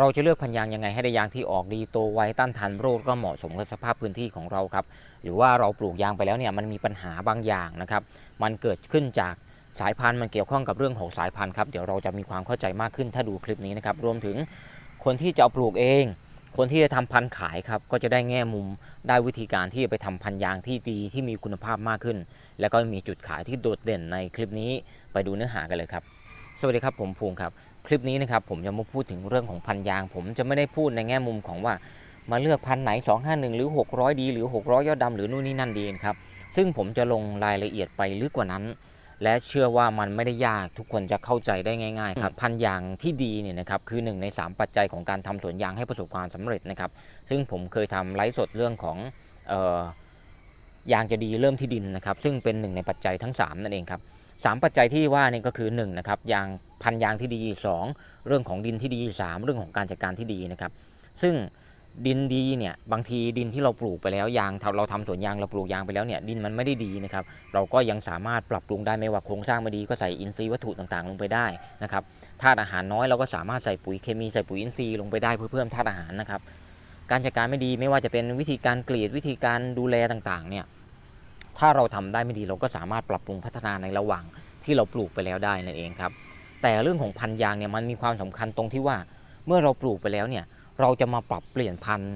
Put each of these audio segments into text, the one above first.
เราจะเลือกพันยางยังไงให้ได้ยางที่ออกดีโตไวต้านทานโรคก็เหมาะสมกับสภาพพื้นที่ของเราครับ หรือว่าเราปลูกยางไปแล้วเนี่ยมันมีปัญหาบางอย่างนะครับ มันเกิดขึ้นจากสายพันธุ์มันเกี่ยวข้องกับเรื่องของสายพันธุ์ครับเดี๋ยวเราจะมีความเข้าใจมากขึ้นถ้าดูคลิปนี้นะครับรวมถึงคนที่จะเอาปลูกเอง คนที่จะทำพันธุ์ขายครับก็จะได้แง่มุมได้วิธีการที่จะไปทำพันธุ์ยางที่ดีที่มีคุณภาพมากขึ้น แล้วก็มีจุดขายที่โดดเด่นในคลิปนี้ไปดูเนื้อหากันเลยครับ สวัสดีครับผมภูมิครับ คลิปนี้นะครับผมจะมาพูดถึงเรื่องของพันธุ์ยาง ผมจะไม่ได้พูดในแง่มุมของว่ามาเลือกพันธุ์ไหน 251 หรือ 600 ดี หรือ 600 ยอดดำหรือนู่นนี่นั่นดีนะครับ ซึ่งผมจะลงรายละเอียดไปลึกกว่านั้น และเชื่อว่ามันไม่ได้ยากทุกคนจะเข้าใจได้ง่ายๆครับพันธุ์ยางที่ดีเนี่ยนะครับคือหนึ่งใน 3 ปัจจัยของการทำสวนยางให้ประสบความสำเร็จนะครับซึ่งผมเคยทำไลฟ์สดเรื่องของเออยางจะดีเริ่มที่ดินนะครับซึ่งเป็นหนึ่งในปัจจัยทั้ง 3 นั่นเองครับ สามปัจจัยที่ว่านี่ก็คือ1นะครับยางพันยางที่ดี 2 เรื่องของดินที่ดี 3 เรื่องของการจัดการที่ดีนะครับ ซึ่งดินดีเนี่ยบางทีดินที่เราปลูกไปแล้วยางเราทำสวนยางเราปลูกยางไปแล้วเนี่ยดินมันไม่ได้ดีนะครับเราก็ยังสามารถปรับปรุงได้ไม่ว่าโครงสร้างไม่ดีก็ใส่อินทรีย์วัตถุต่างๆ ลงไปได้นะครับธาตุอาหารน้อยเราก็สามารถใส่ปุ๋ยเคมีใส่ปุ๋ยอินทรีย์ลงไปได้เพื่อเพิ่มธาตุอาหารนะครับการจัดการไม่ดีไม่ว่าจะเป็นวิธีการกรีดวิธีการดูแลต่างๆเนี่ย ถ้าเราทำได้ไม่ดีเราก็สามารถปรับปรุงพัฒนาในระหว่างที่เราปลูกไปแล้วได้นั่นเองครับ แต่เรื่องของพันยางเนี่ยมันมีความสำคัญตรงที่ว่า เมื่อเราปลูกไปแล้วเนี่ยเราจะมาปรับเปลี่ยนพันธุ์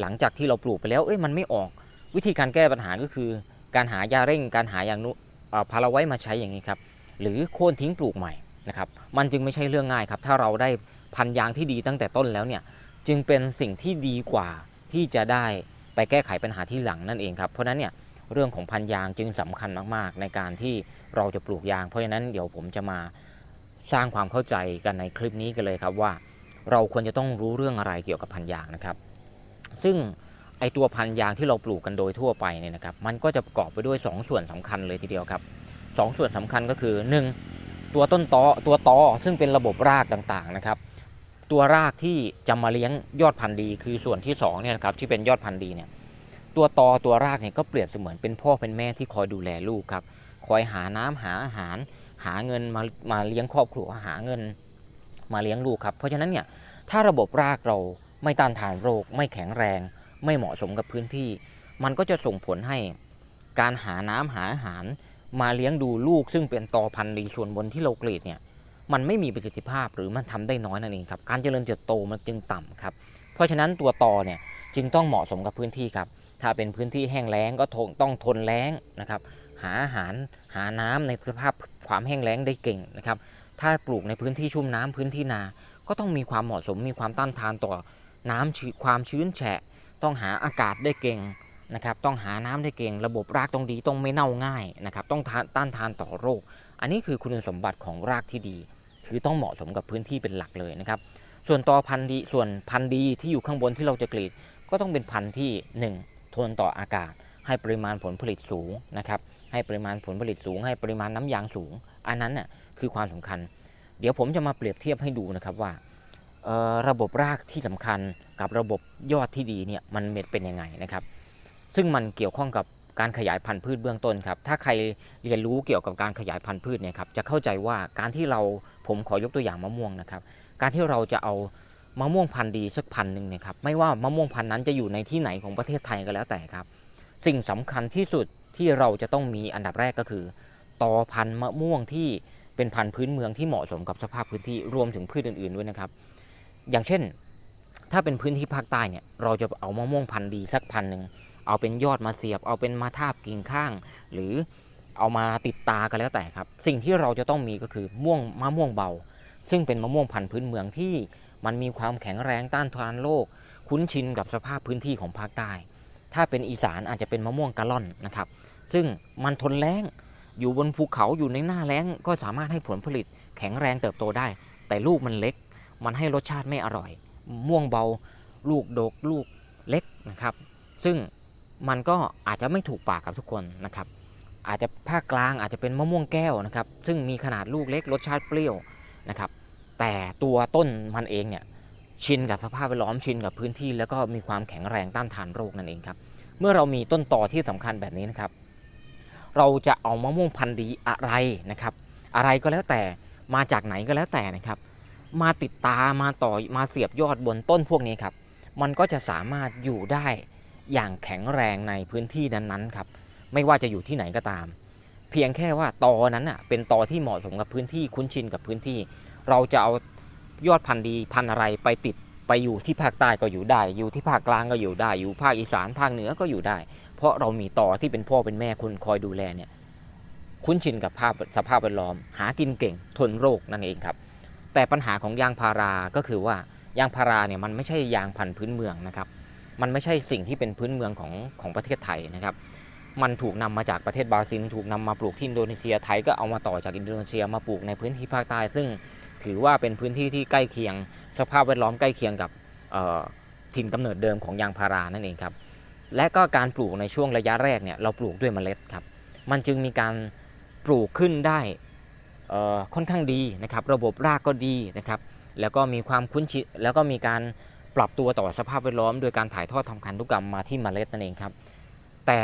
หลังจากที่เราปลูกไปแล้วเอ้ยมันไม่ออก วิธีการแก้ปัญหาก็คือ การหายาเร่ง การหาอย่างนุพาราไว้มาใช้อย่างนี้ครับหรือโค่นทิ้งปลูกใหม่นะครับมันจึงไม่ใช่เรื่องง่ายครับ ถ้าเราได้พันยางที่ดีตั้งแต่ต้นแล้วเนี่ยจึงเป็นสิ่งที่ดีกว่าที่จะได้ไปแก้ไขปัญหาที่หลังนั่นเองครับเพราะฉะนั้นเนี่ย เรื่องของพันยางจึงสำคัญมาก ๆ ในการที่เราจะปลูกยาง เพราะฉะนั้นเดี๋ยวผมจะมาสร้างความเข้าใจกันในคลิปนี้กันเลยครับว่า เราควรจะต้องรู้เรื่องอะไรเกี่ยวกับพันยางนะครับ ซึ่งไอตัวพันยางที่เราปลูกกันโดยทั่วไปเนี่ยนะครับ มันก็จะประกอบไปด้วย 2 ส่วนสำคัญเลยทีเดียวครับสส่วนสำคัญก็คือ 1. ตัวต้นตอตัวตอซึ่งเป็นระบบรากต่างๆนะครับ ตัวรากที่จะมาเลี้ยงยอดพันธุ์ดี คือส่วนที่2เนี่ยนะครับที่เป็นยอดพันธุ์ดีเนี่ย ตัวตอตัวรากเนี่ยก็เปรียบเสมือนเป็นพ่อเป็นแม่ที่คอยดูแลลูกครับ คอยหาน้ำหาอาหาร หาเงินมามาเลี้ยงครอบครัวหาเงินมาเลี้ยงลูกครับ เพราะฉะนั้นเนี่ยถ้าระบบรากเราไม่ต้านทานโรค ไม่แข็งแรง ไม่เหมาะสมกับพื้นที่ มันก็จะส่งผลให้การหาน้ำหาอาหาร มาเลี้ยงดูลูกซึ่งเป็นตอพันธุ์ดีส่วนบนที่เรากรีดเนี่ยมันไม่มีประสิทธิภาพหรือมันทำได้น้อยนั่นเองครับ การเจริญเติบโตมันจึงต่ำครับ เพราะฉะนั้นตัวตอเนี่ยจึงต้องเหมาะสมกับพื้นที่ครับ ถ้าเป็นพื้นที่แห้งแล้งก็ต้องทนแล้งนะครับ หาอาหารหาน้ำในสภาพความแห้งแล้งได้เก่งนะครับ ถ้าปลูกในพื้นที่ชุ่มน้ำพื้นที่นา ก็ต้องมีความเหมาะสมมีความต้านทานต่อน้ำความชื้นแฉะ ต้องหาอากาศได้เก่งนะครับต้องหาน้ำได้เก่ง ระบบรากต้องดีต้องไม่เน่าง่ายนะครับต้องต้านทานต่อโรค อันนี้คือคุณสมบัติของรากที่ดี คือต้องเหมาะสมกับพื้นที่เป็นหลักเลยนะครับ ส่วนต่อพันธุ์ดีส่วนพันธุ์ดีที่อยู่ข้างบนที่เราจะกรีด ก็ต้องเป็นพันธุ์ที่ 1 ทนต่ออากาศ ให้ปริมาณผลผลิตสูงนะครับ ให้ปริมาณผลผลิตสูง ให้ปริมาณน้ำยางสูง อันนั้นน่ะคือความสำคัญ เดี๋ยวผมจะมาเปรียบเทียบให้ดูนะครับว่าระบบรากที่สำคัญกับระบบยอดที่ดีเนี่ยมันเป็นยังไงนะครับ ซึ่งมันเกี่ยวข้องกับการขยายพันธุ์พืชเบื้องต้นครับ ถ้าใครเรียนรู้เกี่ยวกับการขยายพันธุ์พืชเนี่ยครับ จะเข้าใจว่าการที่เราผมขอยกตัวอย่างมะม่วงนะครับ การที่เราจะเอา มะม่วงพันธุ์ดีสักพันหนึ่งนะครับไม่ว่ามะม่วงพันธุ์นั้นจะอยู่ในที่ไหนของประเทศไทยก็แล้วแต่ครับ สิ่งสำคัญที่สุดที่เราจะต้องมีอันดับแรกก็คือต่อพันธุ์มะม่วงที่เป็นพันธุ์พื้นเมืองที่เหมาะสมกับสภาพพื้นที่รวมถึงพืชอื่นๆด้วยนะครับ อย่างเช่น ถ้าเป็นพื้นที่ภาคใต้เนี่ยเราจะเอามะม่วงพันธุ์ดีสักพันหนึ่งเอาเป็นยอดมาเสียบ เอาเป็นมาทาบกิ่งข้าง หรือเอามาติดตากันแล้วแต่ครับ สิ่งที่เราจะต้องมีก็คือม่วงมะม่วงเบา ซึ่งเป็นมะม่วงพันธุ์พื้นเมืองที่ มันมีความแข็งแรงต้านทานโรคคุ้นชินกับสภาพพื้นที่ของภาคใต้ ถ้าเป็นอีสานอาจจะเป็นมะม่วงกะล่อนนะครับ ซึ่งมันทนแรงอยู่บนภูเขาอยู่ในหน้าแล้ง ก็สามารถให้ผลผลิตแข็งแรงเติบโตได้ แต่ลูกมันเล็ก มันให้รสชาติไม่อร่อย ม่วงเบา ลูกดกลูกเล็กนะครับ ซึ่งมันก็อาจจะไม่ถูกปากกับทุกคนนะครับ อาจจะภาคกลางอาจจะเป็นมะม่วงแก้วนะครับ ซึ่งมีขนาดลูกเล็กรสชาติเปรี้ยวนะครับ แต่ตัวต้นมันเองเนี่ยชินกับสภาพแวดล้อมชินกับพื้นที่ แล้วก็มีความแข็งแรงต้านทานโรคนั่นเองครับ เมื่อเรามีต้นต่อที่สำคัญแบบนี้นะครับ เราจะเอามะม่วงพันธุ์ดีอะไรนะครับ อะไรก็แล้วแต่มาจากไหนก็แล้วแต่นะครับ มาติดตามาต่อมาเสียบยอดบนต้นพวกนี้ครับ มันก็จะสามารถอยู่ได้อย่างแข็งแรงในพื้นที่นั้นๆครับ ไม่ว่าจะอยู่ที่ไหนก็ตาม เพียงแค่ว่าตอนั้นอะเป็นตอที่เหมาะสมกับพื้นที่คุ้นชินกับพื้นที่ เราจะเอายอดพันธุ์ดีพันธุ์อะไรไปติดไปอยู่ที่ภาคใต้ก็อยู่ได้ อยู่ที่ภาคกลางก็อยู่ได้ อยู่ภาคอีสานภาคเหนือก็อยู่ได้ เพราะเรามีต่อที่เป็นพ่อเป็นแม่คุณคอยดูแลเนี่ยคุ้นชินกับภาพสภาพแวดล้อม หากินเก่งทนโรคนั่นเองครับ แต่ปัญหาของยางพาราก็คือว่ายางพาราเนี่ยมันไม่ใช่ยางพันธุ์พื้นเมืองนะครับ มันไม่ใช่สิ่งที่เป็นพื้นเมืองของของประเทศไทยนะครับ มันถูกนำมาจากประเทศบราซิล ถูกนำมาปลูกที่อินโดนีเซียไทยก็เอามาต่อจากอินโดนีเซียมาปลูกในพื้นที่ภาคใต้ซึ่ง ถือว่าเป็นพื้นที่ที่ใกล้เคียง สภาพแวดล้อมใกล้เคียงกับเอ่อถิ่นกำเนิดเดิมของยางพารานั่นเองครับ และก็การปลูกในช่วงระยะแรกเนี่ยเราปลูกด้วยเมล็ดครับ มันจึงมีการปลูกขึ้นได้ค่อนข้างดีนะครับ ระบบรากก็ดีนะครับ แล้วก็มีความคุ้นชินแล้วก็มีการปรับตัวต่อสภาพแวดล้อม โดยการถ่ายทอดทำพันธุกรรมมาที่เมล็ดนั่นเองครับ แต่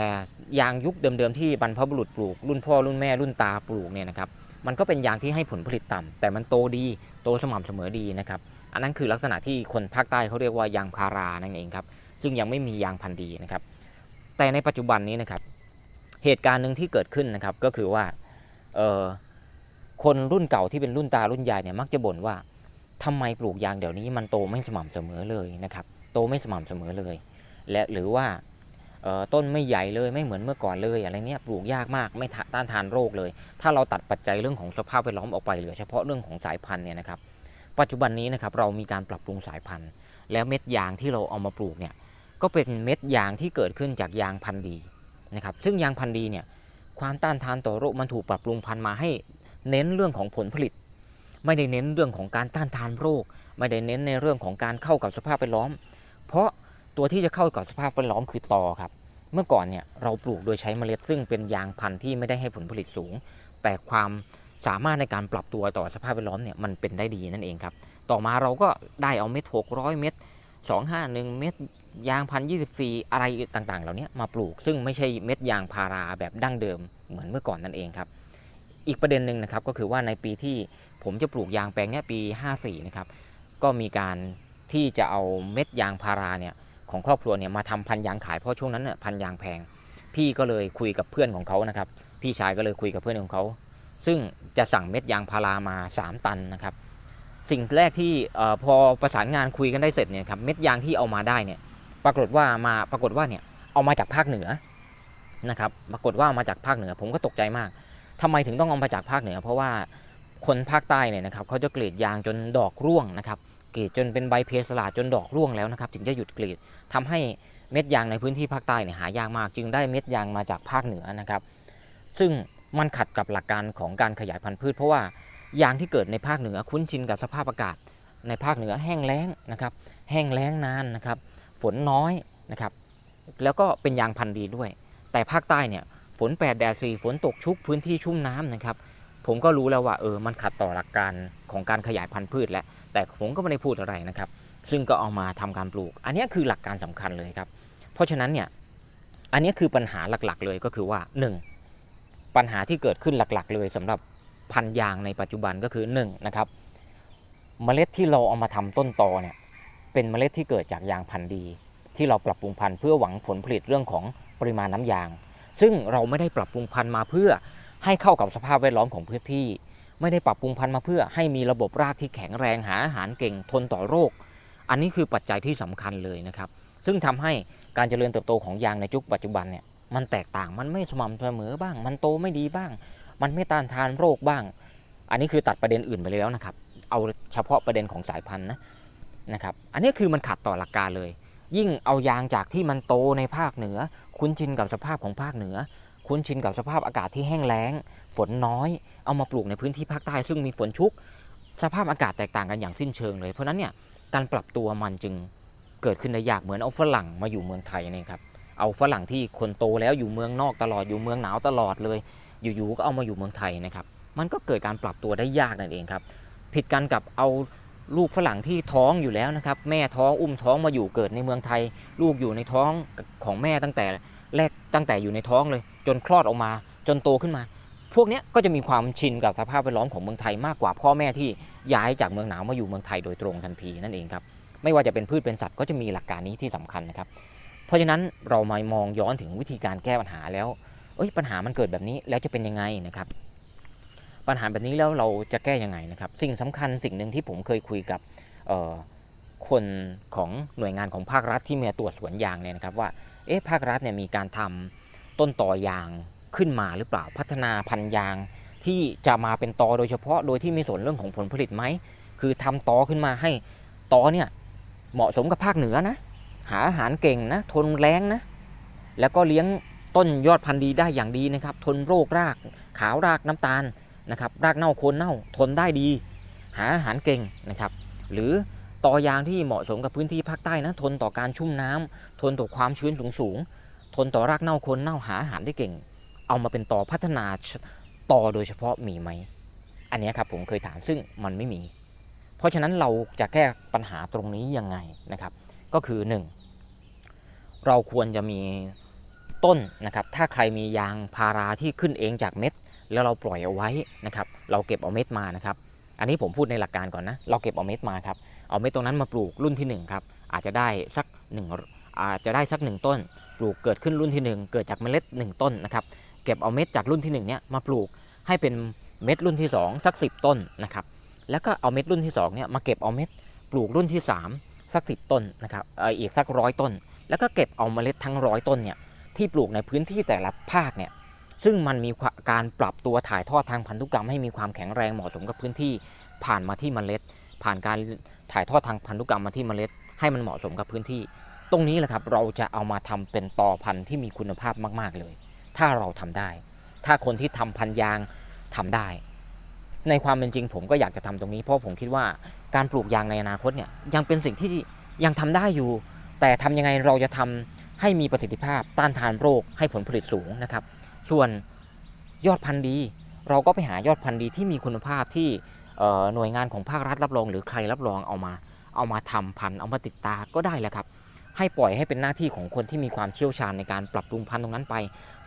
ยางยุคเดิมๆที่บรรพบุรุษปลูก รุ่นพ่อรุ่นแม่รุ่นตาปลูกเนี่ยนะครับ มันก็เป็นยางที่ให้ผลผลิตต่ำแต่มันโตดีโตสม่ำเสมอดีนะครับอันนั้นคือลักษณะที่คนภาคใต้เขาเรียกว่ายางพารานั่นเองครับซึ่งยังไม่มียางพันธุ์ดีนะครับแต่ในปัจจุบันนี้นะครับเหตุการณ์หนึ่งที่เกิดขึ้นนะครับก็คือว่าคนรุ่นเก่าที่เป็นรุ่นตารุ่นยายเนี่ยมักจะบ่นว่าทำไมปลูกยางเดี๋ยวนี้มันโตไม่สม่ำเสมอเลยนะครับโตไม่สม่ำเสมอเลย และหรือว่า ต้นไม่ใหญ่เลยไม่เหมือนเมื่อก่อนเลยอะไรเนี้ยปลูกยากมากไม่ต้านทานโรคเลย ถ้าเราตัดปัจจัยเรื่องของสภาพแวดล้อมออกไปเหลือเฉพาะเรื่องของสายพันธุ์เนี่ยนะครับปัจจุบันนี้นะครับเรามีการปรับปรุงสายพันธุ์ แล้วเม็ดยางที่เราเอามาปลูกเนี่ยก็เป็นเม็ดยางที่เกิดขึ้นจากยางพันธุ์ดีนะครับซึ่งยางพันธุ์ดีเนี่ยความต้านทานต่อโรคมันถูกปรับปรุงพันธุ์มาให้เน้นเรื่องของผลผลิต ไม่ได้เน้นเรื่องของการต้านทานโรค ไม่ได้เน้นในเรื่องของการเข้ากับสภาพแวดล้อม เพราะ ตัวที่จะเข้ากับสภาพแวดล้อมคือตอครับ เมื่อก่อนเนี่ยเราปลูกโดยใช้เมล็ดซึ่งเป็นยางพันธุ์ที่ไม่ได้ให้ผลผลิตสูง แต่ความสามารถในการปรับตัวต่อสภาพแวดล้อมเนี่ยมันเป็นได้ดีนั่นเองครับ ต่อมาเราก็ได้เอาเม็ด600เม็ด251เม็ดยางพันยี่สิบสี่อะไรต่างๆ เหล่านี้มาปลูกซึ่งไม่ใช่เม็ดยางพาราแบบดั้งเดิมเหมือนเมื่อก่อนนั่นเองครับ อีกประเด็นหนึ่งนะครับก็คือว่าในปีที่ผมจะปลูกยางแปลงเนี้ยปี 54 นะครับ ก็มีการที่จะเอาเม็ดยางพาราเนี่ย ของครอบครัวเนี่ยมาทำพันยางขายเพราะช่วงนั้นน่ะพันยางแพง พี่ก็เลยคุยกับเพื่อนของเขานะครับ พี่ชายก็เลยคุยกับเพื่อนของเขา ซึ่งจะสั่งเม็ดยางพารามา 3 ตันนะครับ สิ่งแรกที่พอประสานงานคุยกันได้เสร็จเนี่ยครับเม็ดยางที่เอามาได้เนี่ยปรากฏว่ามาปรากฏว่าเนี่ยเอามาจากภาคเหนือนะครับปรากฏว่ามาจากภาคเหนือ ผมก็ตกใจมากทำไมถึงต้องเอามาจากภาคเหนือ เพราะว่าคนภาคใต้เนี่ยนะครับเขาจะกรีดยางจนดอกร่วงนะครับ กรีดจนเป็นใบเพสลาจนดอกร่วงแล้วนะครับ ถึงจะหยุดกรีดทำให้เม็ดยางในพื้นที่ภาคใต้เนี่ยหายากมาก จึงได้เม็ดยางมาจากภาคเหนือนะครับ ซึ่งมันขัดกับหลักการของการขยายพันธุ์พืช เพราะว่ายางที่เกิดในภาคเหนือคุ้นชินกับสภาพอากาศ ในภาคเหนือแห้งแล้งนะครับแห้งแล้งนานนะครับ ฝนน้อยนะครับแล้วก็เป็นยางพันธุ์ดีด้วย แต่ภาคใต้เนี่ยฝนแปดแดดสี่ฝนตกชุกพื้นที่ชุ่มน้ำนะครับ ผมก็รู้แล้วว่าเออมันขัดต่อหลักการของการขยายพันธุ์พืชแล้ว แต่ผมก็ไม่ได้พูดอะไรนะครับ ซึ่งก็เอามาทำการปลูก อันนี้คือหลักการสำคัญเลยครับ เพราะฉะนั้นเนี่ยอันนี้คือปัญหาหลักๆเลยก็คือว่า 1. ปัญหาที่เกิดขึ้นหลักๆ เลยสำหรับพันยางในปัจจุบันก็คือ1นะครับเมล็ดที่เราเอามาทำต้นตอเนี่ยเป็นเมล็ดที่เกิดจากยางพันธุ์ดี ที่เราปรับปรุงพันธุ์เพื่อหวังผลผลิตเรื่องของปริมาณน้ำยาง ซึ่งเราไม่ได้ปรับปรุงพันธุ์มาเพื่อให้เข้ากับสภาพแวดล้อมของพื้นที่ ไม่ได้ปรับปรุงพันธุ์มาเพื่อให้มีระบบรากที่แข็งแรงหาอาหารเก่งทนต่อโรค อันนี้คือปัจจัยที่สำคัญเลยนะครับ ซึ่งทำให้การเจริญเติบโตของยางในยุคปัจจุบันเนี่ยมันแตกต่างมันไม่สม่ำเสมอบ้าง มันโตไม่ดีบ้าง มันไม่ต้านทานโรคบ้าง อันนี้คือตัดประเด็นอื่นไปแล้วนะครับ เอาเฉพาะประเด็นของสายพันธุ์นะนะครับ อันนี้คือมันขัดต่อหลักการเลย ยิ่งเอายางจากที่มันโตในภาคเหนือ คุ้นชินกับสภาพของภาคเหนือ คุ้นชินกับสภาพอากาศที่แห้งแล้ง ฝนน้อย เอามาปลูกในพื้นที่ภาคใต้ซึ่งมีฝนชุก สภาพอากาศแตกต่างกันอย่างสิ้นเชิงเลยเพราะนั้นเนี่ยการปรับตัวมันจึงเกิดขึ้นได้ยากเหมือนเอาฝรั่งมาอยู่เมืองไทยนี่ครับเอาฝรั่งที่คนโตแล้วอยู่เมืองนอกตลอดอยู่เมืองหนาวตลอดเลย อยู่ๆก็เอามาอยู่เมืองไทยนะครับมันก็เกิดการปรับตัวได้ยากนั่นเองครับผิดกันกับเอาลูกฝรั่งที่ท้องอยู่แล้วนะครับแม่ท้องอุ้มท้องมาอยู่เกิดในเมืองไทย ลูกอยู่ในท้องของแม่ตั้งแต่แรกตั้งแต่อยู่ในท้องเลย จนคลอดออกมา จนโตขึ้นมา พวกนี้ก็จะมีความชินกับสภาพแวดล้อมของเมืองไทยมากกว่าพ่อแม่ที่ย้ายจากเมืองหนาวมาอยู่เมืองไทยโดยตรงทันทีนั่นเองครับไม่ว่าจะเป็นพืชเป็นสัตว์ก็จะมีหลักการนี้ที่สำคัญนะครับ เพราะฉะนั้นเรามามองย้อนถึงวิธีการแก้ปัญหาแล้วเอ้ยปัญหามันเกิดแบบนี้แล้วจะเป็นยังไงนะครับ ปัญหาแบบนี้แล้วเราจะแก้ยังไงนะครับ สิ่งสำคัญสิ่งหนึ่งที่ผมเคยคุยกับคนของหน่วยงานของภาครัฐที่มาตรวจสวนยางเนี่ยนะครับว่าเอ๊ะภาครัฐเนี่ยมีการทำต้นต่อยาง ขึ้นมาหรือเปล่าพัฒนาพันยางที่จะมาเป็นตอโดยเฉพาะโดยที่มีส่วนเรื่องของผลผลิตไหมคือทำตอขึ้นมาให้ตอเนี่ยเหมาะสมกับภาคเหนือนะ หาอาหารเก่งนะทนแรงนะ แล้วก็เลี้ยงต้นยอดพันธุ์ดีได้อย่างดีนะครับ ทนโรคราก ขาวรากน้ำตาลนะครับรากเน่าโคนเน่าทนได้ดี หาอาหารเก่งนะครับ หรือตอยางที่เหมาะสมกับพื้นที่ภาคใต้นะทนต่อการชุ่มน้ำทนต่อความชื้นสูงสูงทนต่อรากเน่าโคนเน่าหาอาหารได้เก่ง เอามาเป็นต่อพัฒนาต่อโดยเฉพาะมีไหม อันนี้ครับผมเคยถามซึ่งมันไม่มี เพราะฉะนั้นเราจะแก้ปัญหาตรงนี้ยังไงนะครับ ก็คือ 1 เราควรจะมีต้นนะครับ ถ้าใครมียางพาราที่ขึ้นเองจากเม็ด แล้วเราปล่อยเอาไว้นะครับ เราเก็บเอาเม็ดมานะครับ อันนี้ผมพูดในหลักการก่อนนะ เราเก็บเอาเม็ดมาครับ เอาเม็ดตรงนั้นมาปลูกรุ่นที่1ครับ อาจจะได้สักหนึ่งอาจจะได้สักหนึ่งต้น ปลูกเกิดขึ้นรุ่นที่ 1 เกิดจากเมล็ด 1 ต้นนะครับ เก็บเอาเม็ดจากรุ่นที่1เนี่ยมาปลูกให้เป็นเม็ดรุ่นที่ 2 สัก 10 ต้นนะครับ แล้วก็เอาเม็ดรุ่นที่2เนี่ยมาเก็บเอาเม็ดปลูกรุ่นที่ 3 สัก 10 ต้นนะครับเอออีกสักร้อยต้น แล้วก็เก็บเอาเมล็ดทั้งร้อยต้นเนี่ยที่ปลูกในพื้นที่แต่ละภาคเนี่ยซึ่งมันมีการปรับตัวถ่ายทอดทางพันธุกรรมให้มีความแข็งแรงเหมาะสมกับพื้นที่ผ่านมาที่เมล็ด ผ่านการถ่ายทอดทางพันธุกรรมมาที่เมล็ด ให้มันเหมาะสมกับพื้นที่ ตรงนี้แหละครับเราจะเอามาทำเป็นต่อพันธุ์ที่มีคุณภาพมาก ๆเลย ถ้าเราทำได้ ถ้าคนที่ทำพันยางทำได้ ในความเป็นจริงผมก็อยากจะทำตรงนี้เพราะผมคิดว่าการปลูกยางในอนาคตเนี่ยยังเป็นสิ่งที่ยังทำได้อยู่ แต่ทำยังไงเราจะทำให้มีประสิทธิภาพต้านทานโรคให้ผลผลิตสูงนะครับ ส่วนยอดพันธุ์ดี เราก็ไปหายอดพันธุ์ดีที่มีคุณภาพที่หน่วยงานของภาครัฐรับรอง หรือใครรับรองเอามา เอามาทำพันธุ์เอามาติดตาก็ได้แหละครับ ให้ปล่อยให้เป็นหน้าที่ของคนที่มีความเชี่ยวชาญในการปรับปรุงพันธุ์ตรงนั้นไป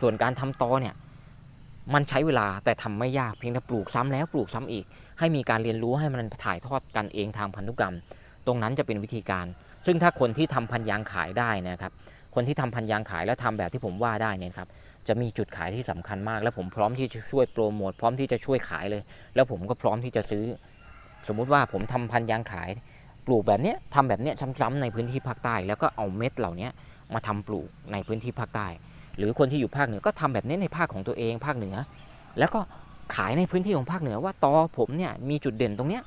ส่วนการทำตอเนี่ยมันใช้เวลาแต่ทำไม่ยากเพียงแต่ปลูกซ้ำแล้วปลูกซ้ำอีก ให้มีการเรียนรู้ให้มันถ่ายทอดกันเองทางพันธุกรรม ตรงนั้นจะเป็นวิธีการ ซึ่งถ้าคนที่ทำพันยางขายได้นะครับ คนที่ทำพันยางขายแล้วทำแบบที่ผมว่าได้เนี่ยครับจะมีจุดขายที่สำคัญมาก และผมพร้อมที่จะช่วยโปรโมทพร้อมที่จะช่วยขายเลย แล้วผมก็พร้อมที่จะซื้อ สมมุติว่าผมทำพันยางขาย ปลูกแบบนี้ทำแบบนี้ยซ้ำๆในพื้นที่ภาคใต้ แล้วก็เอาเม็ดเหล่านี้มาทำปลูกในพื้นที่ภาคใต้ หรือคนที่อยู่ภาคเหนือก็ทำแบบนี้ในภาคของตัวเองภาคเหนือ แล้วก็ขายในพื้นที่ของภาคเหนือว่าตอผมเนี่ยมีจุดเด่นตรงเนี้ย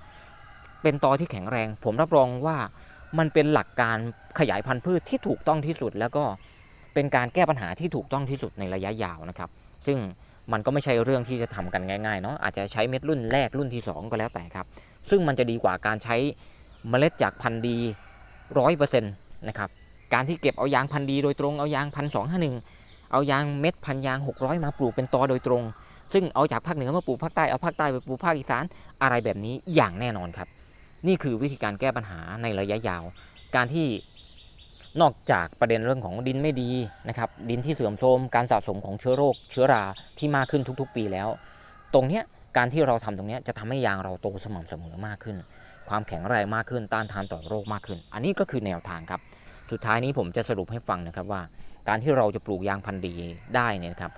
เป็นตอที่แข็งแรง ผมรับรองว่ามันเป็นหลักการขยายพันธุ์พืชที่ถูกต้องที่สุด แล้วก็เป็นการแก้ปัญหาที่ถูกต้องที่สุดในระยะยาวนะครับ ซึ่งมันก็ไม่ใช่เรื่องที่จะทำกันง่ายๆเนาะอาจจะใช้เม็ดรุ่นแรกรุ่นที่ 2 ก็แล้วแต่ครับ ซึ่งมันจะดีกว่าการใช้ เมล็ดจากพันธุ์ดีร้อยเปอร์เซ็นต์นะครับการที่เก็บเอายางพันธุ์ดีโดยตรงเอายางพันสองห้าหนึ่งเอายางเม็ดพันยาง600มาปลูกเป็นตอโดยตรง ซึ่งเอาจากภาคเหนือมาปลูกภาคใต้เอาภาคใต้ไปปลูกภาคอีสานอะไรแบบนี้อย่างแน่นอนครับ นี่คือวิธีการแก้ปัญหาในระยะยาว การที่นอกจากประเด็นเรื่องของดินไม่ดีนะครับดินที่เสื่อมโทรมการสะสมของเชื้อโรค เชื้อราที่มากขึ้นทุกๆ ปีแล้ว ตรงเนี้ยการที่เราทำตรงนี้จะทำให้ยางเราโตสม่ำเสมอมากขึ้น ความแข็งแรงมากขึ้น ต้านทานต่อโรคมากขึ้น อันนี้ก็คือแนวทางครับ สุดท้ายนี้ผมจะสรุปให้ฟังนะครับว่า การที่เราจะปลูกยางพันธุ์ดีได้เนี่ยนะครับ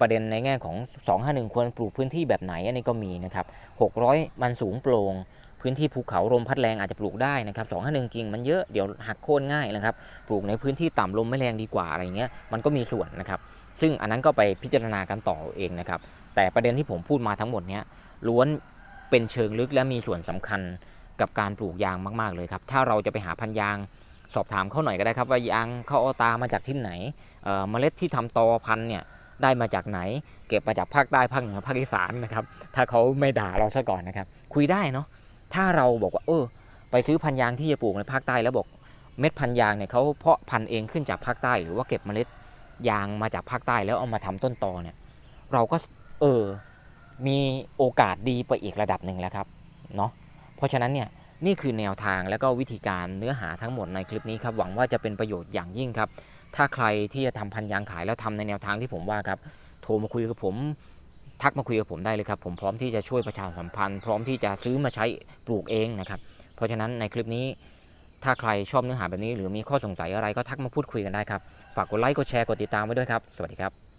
ประเด็นในแง่ของ 251 ควรปลูกพื้นที่แบบไหนอันนี้ก็มีนะครับ 600 มันสูงโปร่งพื้นที่ภูเขาลมพัดแรงอาจจะปลูกได้นะครับ251กิ่งมันเยอะเดี๋ยวหักโค่นง่ายนะครับ ปลูกในพื้นที่ต่ำลมไม่แรงดีกว่าอะไรเงี้ยมันก็มีส่วนนะครับ ซึ่งอันนั้นก็ไปพิจารณากันต่อเองนะครับ แต่ประเด็นที่ผมพูดมาทั้งหมดเนี้ยล้วน เป็นเชิงลึกและมีส่วนสำคัญกับการปลูกยางมากๆเลยครับ ถ้าเราจะไปหาพันยางสอบถามเขาหน่อยก็ได้ครับว่ายางเขาเอาตามาจากที่ไหนเมล็ดที่ทำตอพันเนี่ยได้มาจากไหน เก็บมาจากภาคใต้ภาคเหนือภาคอีสานนะครับ ถ้าเขาไม่ด่าเราซะก่อนนะครับ คุยได้เนาะถ้าเราบอกว่าเออไปซื้อพันยางที่จะปลูกในภาคใต้แล้วบอกเม็ดพันยางเนี่ยเขาเพาะพันเองขึ้นจากภาคใต้ หรือว่าเก็บเมล็ดยางมาจากภาคใต้แล้วเอามาทำต้นตอเนี่ย เราก็เออ มีโอกาสดีไปอีกระดับหนึ่งแล้วครับเนาะเพราะฉะนั้นเนี่ยนี่คือแนวทางและก็วิธีการเนื้อหาทั้งหมดในคลิปนี้ครับหวังว่าจะเป็นประโยชน์อย่างยิ่งครับ ถ้าใครที่จะทำพันยางขายแล้วทำในแนวทางที่ผมว่าครับโทรมาคุยกับผมทักมาคุยกับผมได้เลยครับ ผมพร้อมที่จะช่วยประชาสัมพันธ์ พร้อมที่จะซื้อมาใช้ปลูกเองนะครับ เพราะฉะนั้นในคลิปนี้ ถ้าใครชอบเนื้อหาแบบนี้ หรือมีข้อสงสัยอะไรก็ทักมาพูดคุยกันได้ครับ ฝากกดไลค์กดแชร์กดติดตามไว้ด้วยครับ สวัสดีครับ